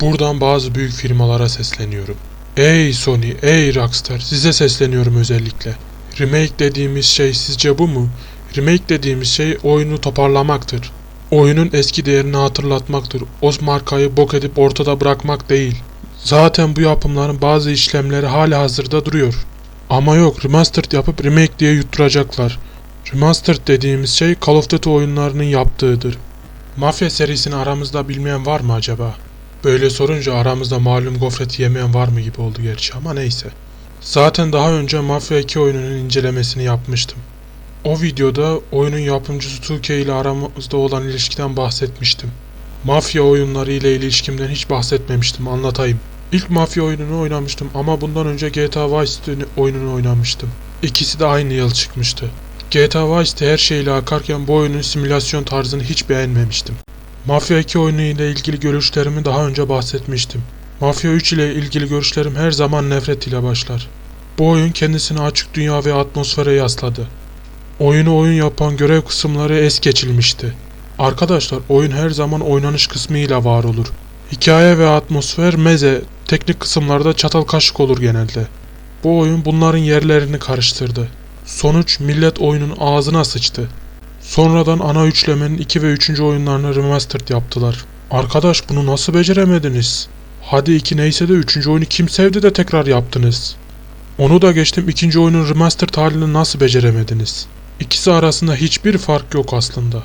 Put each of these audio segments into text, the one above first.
Buradan bazı büyük firmalara sesleniyorum. Ey Sony, ey Rockstar, size sesleniyorum özellikle. Remake dediğimiz şey sizce bu mu? Remake dediğimiz şey oyunu toparlamaktır. Oyunun eski değerini hatırlatmaktır. O markayı bok edip ortada bırakmak değil. Zaten bu yapımların bazı işlemleri hala hazırda duruyor. Ama yok remastered yapıp remake diye yutturacaklar. Remastered dediğimiz şey Call of Duty oyunlarının yaptığıdır. Mafya serisini aramızda bilmeyen var mı acaba? Böyle sorunca aramızda malum gofreti yemeyen var mı gibi oldu gerçi ama neyse. Zaten daha önce Mafya 2 oyununun incelemesini yapmıştım. O videoda oyunun yapımcısı 2K ile aramızda olan ilişkiden bahsetmiştim. Mafya oyunları ile ilişkimden hiç bahsetmemiştim anlatayım. İlk mafya oyununu oynamıştım ama bundan önce GTA Vice oyununu oynamıştım. İkisi de aynı yıl çıkmıştı. GTA Vice City her şeyle akarken bu oyunun simülasyon tarzını hiç beğenmemiştim. Mafya 2 oyunu ile ilgili görüşlerimi daha önce bahsetmiştim. Mafya 3 ile ilgili görüşlerim her zaman nefret ile başlar. Bu oyun kendisini açık dünya ve atmosfere yasladı. Oyunu oyun yapan görev kısımları es geçilmişti. Arkadaşlar oyun her zaman oynanış kısmıyla var olur. Hikaye ve atmosfer meze, teknik kısımlarda çatal kaşık olur genelde. Bu oyun bunların yerlerini karıştırdı. Sonuç millet oyunun ağzına sıçtı. Sonradan ana üçlemenin 2 ve 3. oyunlarını remastered yaptılar. Arkadaş bunu nasıl beceremediniz? Hadi 2 neyse de 3. oyunu kim sevdi de tekrar yaptınız? Onu da geçtim ikinci oyunun remastered halini nasıl beceremediniz? İkisi arasında hiçbir fark yok aslında.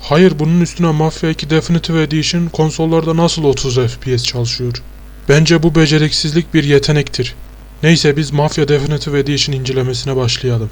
Hayır bunun üstüne Mafia 2 Definitive Edition konsollarda nasıl 30 FPS çalışıyor? Bence bu beceriksizlik bir yetenektir. Neyse biz Mafia Definitive Edition incelemesine başlayalım.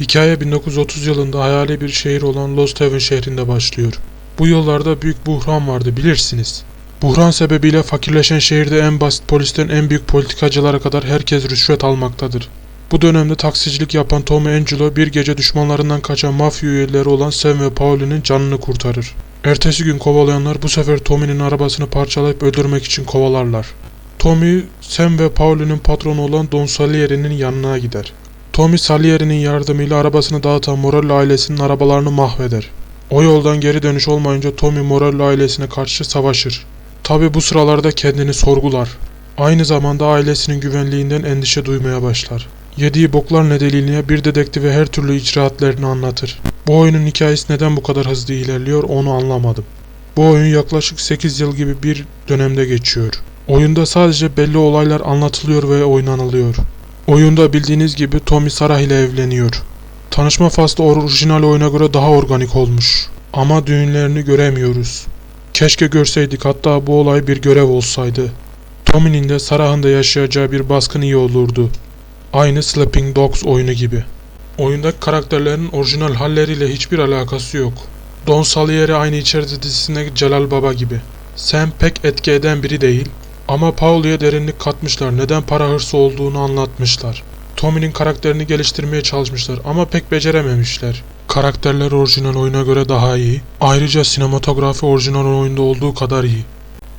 Hikaye 1930 yılında hayali bir şehir olan Lost Haven şehrinde başlıyor. Bu yıllarda büyük buhran vardı bilirsiniz. Buhran sebebiyle fakirleşen şehirde en basit polisten en büyük politikacılara kadar herkes rüşvet almaktadır. Bu dönemde taksicilik yapan Tommy Angelo bir gece düşmanlarından kaçan mafya üyeleri olan Sam ve Pauline'in canını kurtarır. Ertesi gün kovalayanlar bu sefer Tommy'nin arabasını parçalayıp öldürmek için kovalarlar. Tommy, Sam ve Pauline'in patronu olan Don Salieri'nin yanına gider. Tommy Salieri'nin yardımıyla arabasını dağıtan Morello ailesinin arabalarını mahveder. O yoldan geri dönüş olmayınca Tommy Morello ailesine karşı savaşır. Tabi bu sıralarda kendini sorgular. Aynı zamanda ailesinin güvenliğinden endişe duymaya başlar. Yediği boklar nedeniyle bir dedektive her türlü icraatlerini anlatır. Bu oyunun hikayesi neden bu kadar hızlı ilerliyor onu anlamadım. Bu oyun yaklaşık 8 yıl gibi bir dönemde geçiyor. Oyunda sadece belli olaylar anlatılıyor ve oynanılıyor. Oyunda bildiğiniz gibi Tommy Sarah ile evleniyor. Tanışma faslı orijinal oyuna göre daha organik olmuş. Ama düğünlerini göremiyoruz. Keşke görseydik hatta bu olay bir görev olsaydı. Tommy'nin de Sarah'ın da yaşayacağı bir baskın iyi olurdu. Aynı Sleeping Dogs oyunu gibi. Oyundaki karakterlerin orijinal halleriyle hiçbir alakası yok. Don Salieri aynı içeride dizisindeki Celal Baba gibi. Sam pek etki eden biri değil ama Paul'ya derinlik katmışlar. Neden para hırsı olduğunu anlatmışlar. Tommy'nin karakterini geliştirmeye çalışmışlar ama pek becerememişler. Karakterler orijinal oyuna göre daha iyi. Ayrıca sinematografi orijinal oyunda olduğu kadar iyi.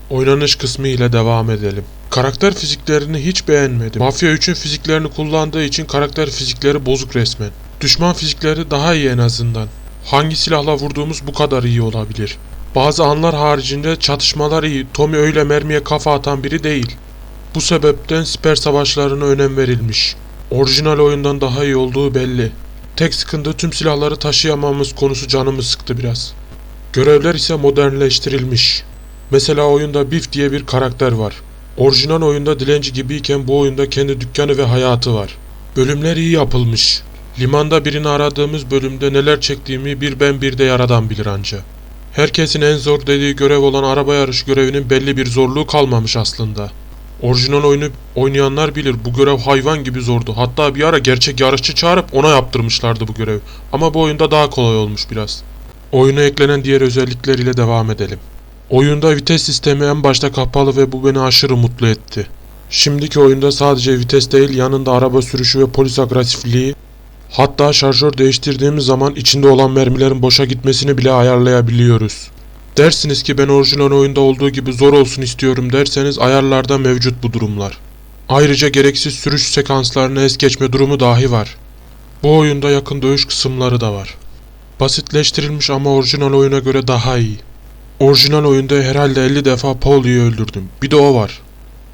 Oynanış kısmı ile devam edelim. Karakter fiziklerini hiç beğenmedim. Mafya 3'ün fiziklerini kullandığı için karakter fizikleri bozuk resmen. Düşman fizikleri daha iyi en azından. Hangi silahla vurduğumuz bu kadar iyi olabilir? Bazı anlar haricinde çatışmalar iyi. Tommy öyle mermiye kafa atan biri değil. Bu sebepten siper savaşlarına önem verilmiş. Orijinal oyundan daha iyi olduğu belli. Tek sıkıntı tüm silahları taşıyamamız konusu canımı sıktı biraz. Görevler ise modernleştirilmiş. Mesela oyunda Biff diye bir karakter var. Orijinal oyunda dilenci gibiyken bu oyunda kendi dükkanı ve hayatı var. Bölümler iyi yapılmış. Limanda birini aradığımız bölümde neler çektiğimi bir ben bir de yaradan bilir anca. Herkesin en zor dediği görev olan araba yarışı görevinin belli bir zorluğu kalmamış aslında. Orijinal oyunu oynayanlar bilir bu görev hayvan gibi zordu. Hatta bir ara gerçek yarışçı çağırıp ona yaptırmışlardı bu görev. Ama bu oyunda daha kolay olmuş biraz. Oyuna eklenen diğer özellikleriyle devam edelim. Oyunda vites sistemi en başta kapalı ve bu beni aşırı mutlu etti. Şimdiki oyunda sadece vites değil yanında araba sürüşü ve polis agresifliği hatta şarjör değiştirdiğimiz zaman içinde olan mermilerin boşa gitmesini bile ayarlayabiliyoruz. Dersiniz ki ben orijinal oyunda olduğu gibi zor olsun istiyorum derseniz ayarlarda mevcut bu durumlar. Ayrıca gereksiz sürüş sekanslarını es geçme durumu dahi var. Bu oyunda yakın dövüş kısımları da var. Basitleştirilmiş ama orijinal oyuna göre daha iyi. Orijinal oyunda herhalde 50 defa Paul'u öldürdüm. Bir de o var.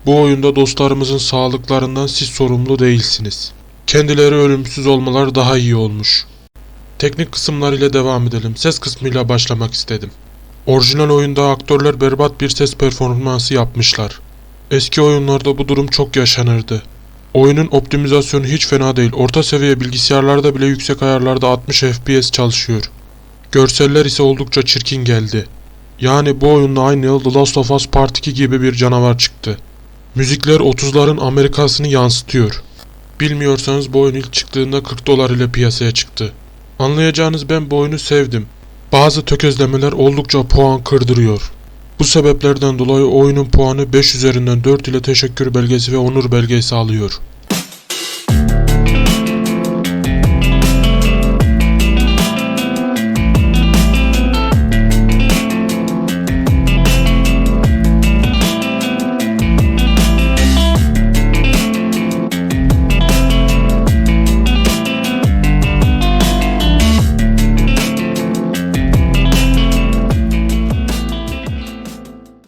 Bu oyunda dostlarımızın sağlıklarından siz sorumlu değilsiniz. Kendileri ölümsüz olmaları daha iyi olmuş. Teknik kısımlarıyla devam edelim. Ses kısmıyla başlamak istedim. Orijinal oyunda aktörler berbat bir ses performansı yapmışlar. Eski oyunlarda bu durum çok yaşanırdı. Oyunun optimizasyonu hiç fena değil. Orta seviye bilgisayarlarda bile yüksek ayarlarda 60 FPS çalışıyor. Görseller ise oldukça çirkin geldi. Yani bu oyunla aynı yıl The Last of Us Part 2 gibi bir canavar çıktı. Müzikler 30'ların Amerikasını yansıtıyor. Bilmiyorsanız bu oyun ilk çıktığında 40 dolar ile piyasaya çıktı. Anlayacağınız ben bu oyunu sevdim. Bazı tökezlemeler oldukça puan kırdırıyor. Bu sebeplerden dolayı oyunun puanı 5 üzerinden 4 ile teşekkür belgesi ve onur belgesi alıyor.